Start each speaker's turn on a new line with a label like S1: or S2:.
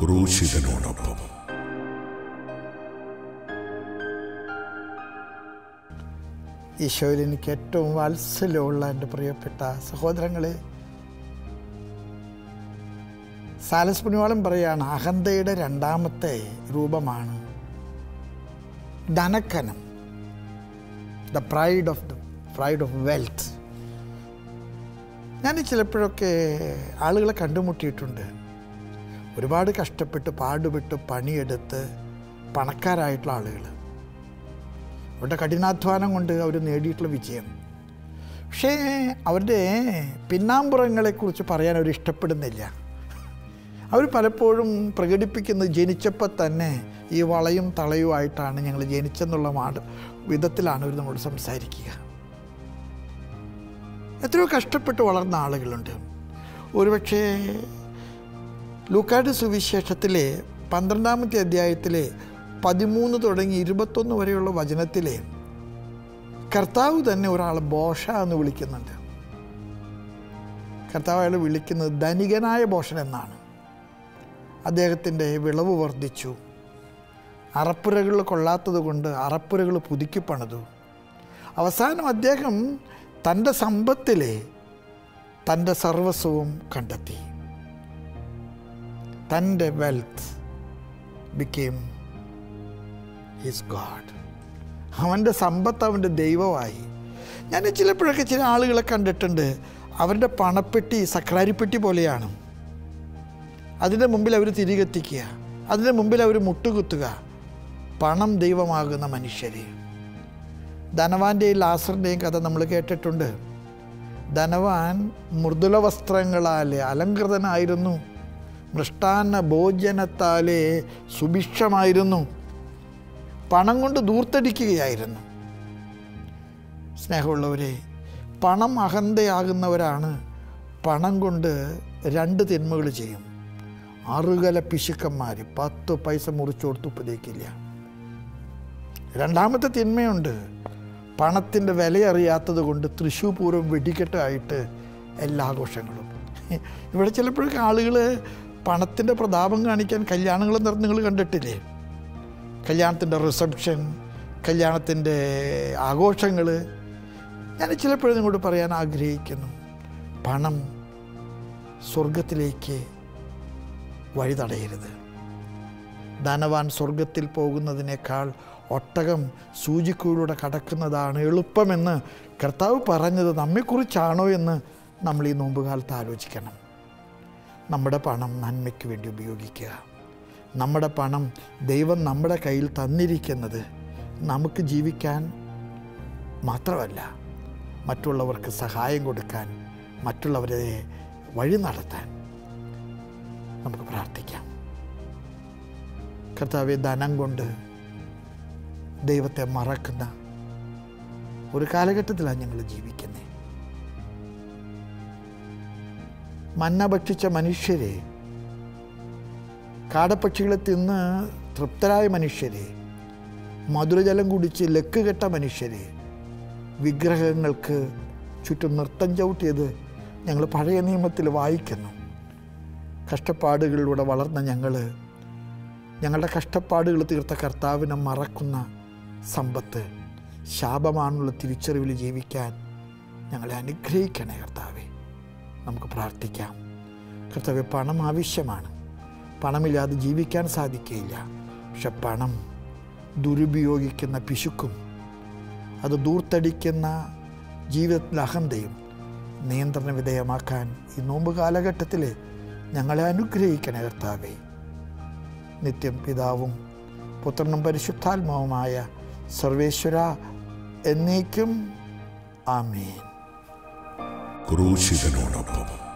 S1: ക്രൂശിതനോടൊപ്പം.
S2: ഈശോയിൽ എനിക്ക് ഏറ്റവും വാത്സല്യമുള്ള എന്റെ പ്രിയപ്പെട്ട സഹോദരങ്ങളെ സാലസ് പുണ്യവാളം പറയാണ് അഹന്തയുടെ രണ്ടാമത്തെ രൂപമാണ് ധനക്കനം the pride of the pride of wealth ഞാൻ ചിലപ്പോഴൊക്കെ ആളുകളെ കണ്ടുമുട്ടിയിട്ടുണ്ട്. ഒരുപാട് കഷ്ടപ്പെട്ട് പാടുപെട്ട് പണിയെടുത്ത് പണക്കാരായിട്ടുള്ള ആളുകൾ. അവരുടെ കഠിനാധ്വാനം കൊണ്ട് അവർ നേടിയിട്ടുള്ള വിജയം. പക്ഷേ അവരുടെ പിന്നാമ്പുറങ്ങളെക്കുറിച്ച് പറയാൻ അവർ ഇഷ്ടപ്പെടുന്നില്ല. അവർ പലപ്പോഴും പ്രകടിപ്പിക്കുന്നത് ജനിച്ചപ്പോൾ തന്നെ ഈ വളയും തളയുമായിട്ടാണ് ഞങ്ങൾ ജനിച്ചെന്നുള്ള വിധത്തിലാണ് അവർ നമ്മളോട് സംസാരിക്കുക. എത്രയോ കഷ്ടപ്പെട്ട് വളർന്ന ആളുകളുണ്ട്. ഒരുപക്ഷേ ലൂക്കാട് സുവിശേഷത്തിലെ പന്ത്രണ്ടാമത്തെ അധ്യായത്തിലെ പതിമൂന്ന് തുടങ്ങി ഇരുപത്തൊന്ന് വരെയുള്ള വചനത്തിലെ കർത്താവ് തന്നെ ഒരാളെ ബോഷ എന്ന് വിളിക്കുന്നുണ്ട്. കർത്താവ് അയാൾ വിളിക്കുന്നത് ധനികനായ ബോഷൻ എന്നാണ്. അദ്ദേഹത്തിന്റെ വിളവ് വർദ്ധിച്ചു. അറപ്പുരകൾ കൊള്ളാത്തത് കൊണ്ട് അറപ്പുരകൾ പുതുക്കി പണിതു. അവസാനം അദ്ദേഹം തന്റെ സമ്പത്തിലെ തന്റെ സർവസ്വവും കണ്ടെത്തി. തന്റെ വെൽത്ത് ബിക്കെയിം ഹിസ് ഗാഡ് അവന്റെ സമ്പത്ത് അവന്റെ ദൈവമായി. ഞാൻ ചിലപ്പോഴൊക്കെ ചില ആളുകളെ കണ്ടിട്ടുണ്ട്. അവരുടെ പണപ്പെട്ടി സക്രാരിപ്പെട്ടി പോലെയാണ്. അതിന്റെ മുമ്പിൽ അവർ തിരികെത്തിക്കുക. അതിന്റെ മുമ്പിൽ അവർ മുട്ടുകുത്തുക. പണം ദൈവമാകുന്ന മനുഷ്യരെ. ധനവാന്റെയും ലാസറിന്റെയും കഥ നമ്മൾ കേട്ടിട്ടുണ്ട്. ധനവാൻ മൃദുല വസ്ത്രങ്ങളാൽ അലങ്കൃതനായിരുന്നു. മൃഷ്ടാന്ന ഭോജനത്താലേ സുഭിക്ഷമായിരുന്നു. പണം കൊണ്ട് ദൂർത്തടിക്കുകയായിരുന്നു. സ്നേഹമുള്ളവരെ പണം അഹന്തയാകുന്നവരാണ് പണം കൊണ്ട് രണ്ട് തിന്മകൾ ചെയ്യും. അറുകല പിശുക്കന്മാർ പത്ത് പൈസ മുറിച്ചു കൊടുത്ത് ഉപദേശിക്കില്ല. രണ്ടാമത്തെ തിന്മയുണ്ട്. പണത്തിന്റെ വിലയറിയാത്തത് കൊണ്ട് തൃശ്ശൂർ പൂരം വെടിക്കെട്ടായിട്ട് എല്ലാ ആഘോഷങ്ങളും. ഇവിടെ ചിലപ്പോഴൊക്കെ ആളുകൾ പണത്തിന്റെ പ്രതാപം കാണിക്കാൻ കല്യാണങ്ങൾ നടന്ന് നിങ്ങൾ കണ്ടിട്ടില്ലേ? കല്യാണത്തിന്റെ റിസപ്ഷൻ കല്യാണത്തിന്റെ ആഘോഷങ്ങൾ ഞാൻ ചിലപ്പോഴും നിങ്ങളോട് പറയാൻ ആഗ്രഹിക്കുന്നു. പണം സ്വർഗത്തിലേക്ക് വഴി തടയരുത് ധനവാൻ സ്വർഗത്തിൽ പോകുന്നതിനേക്കാൾ ഒട്ടകം സൂചിക്കുഴിലൂടെ കടക്കുന്നതാണ് എളുപ്പമെന്ന് കർത്താവ് പറഞ്ഞത് നമ്മെക്കുറിച്ചാണോ എന്ന് നമ്മൾ ഈ നോമ്പുകാലത്ത് ആലോചിക്കണം. നമ്മുടെ പണം നന്മയ്ക്ക് വേണ്ടി ഉപയോഗിക്കുക. നമ്മുടെ പണം ദൈവം നമ്മുടെ കയ്യിൽ തന്നിരിക്കുന്നത് നമുക്ക് ജീവിക്കാൻ മാത്രമല്ല മറ്റുള്ളവർക്ക് സഹായം കൊടുക്കാൻ മറ്റുള്ളവരെ വഴി നടത്താൻ നമുക്ക് പ്രാർത്ഥിക്കാം. കർത്താവെ ധനം കൊണ്ട് ദൈവത്തെ മറക്കുന്ന ഒരു കാലഘട്ടത്തിലാണ് ഞങ്ങൾ ജീവിക്കുന്നത്. മന്ന ഭക്ഷിച്ച മനുഷ്യരെ കാടപ്പക്ഷികളെ തിന്ന് തൃപ്തരായ മനുഷ്യരെ മധുരജലം കുടിച്ച് ലക്ക് കെട്ട മനുഷ്യരെ വിഗ്രഹങ്ങൾക്ക് ചുറ്റും നൃത്തം ചവിട്ടിയത് ഞങ്ങൾ പഴയ നിയമത്തിൽ വായിക്കുന്നു. കഷ്ടപ്പാടുകളിലൂടെ വളർന്ന ഞങ്ങൾ ഞങ്ങളുടെ കഷ്ടപ്പാടുകൾ തീർത്ത കർത്താവിനെ മറക്കുന്ന സമ്പത്ത് ശാപമാണുള്ള തിരിച്ചറിവിൽ ജീവിക്കാൻ ഞങ്ങളെ അനുഗ്രഹിക്കണേ കർത്താവെ. നമുക്ക് പ്രാർത്ഥിക്കാം. കർത്തവ്യ പണം ആവശ്യമാണ്. പണമില്ലാതെ ജീവിക്കാൻ സാധിക്കുകയില്ല. പക്ഷെ പണം ദുരുപയോഗിക്കുന്ന പിശുക്കും അത് ദൂർത്തടിക്കുന്ന ജീവിതത്തിൽ അഹന്തയും നിയന്ത്രണ വിധേയമാക്കാൻ ഈ നോമ്പ് കാലഘട്ടത്തിൽ ഞങ്ങളെ അനുഗ്രഹിക്കണേ കർത്താവേ. നിത്യം പിതാവും പുത്രനും പരിശുദ്ധാത്മാവുമായ സർവേശ്വര എന്നേക്കും ആമേൻ.
S1: ക്രൂശിതനോടൊപ്പം.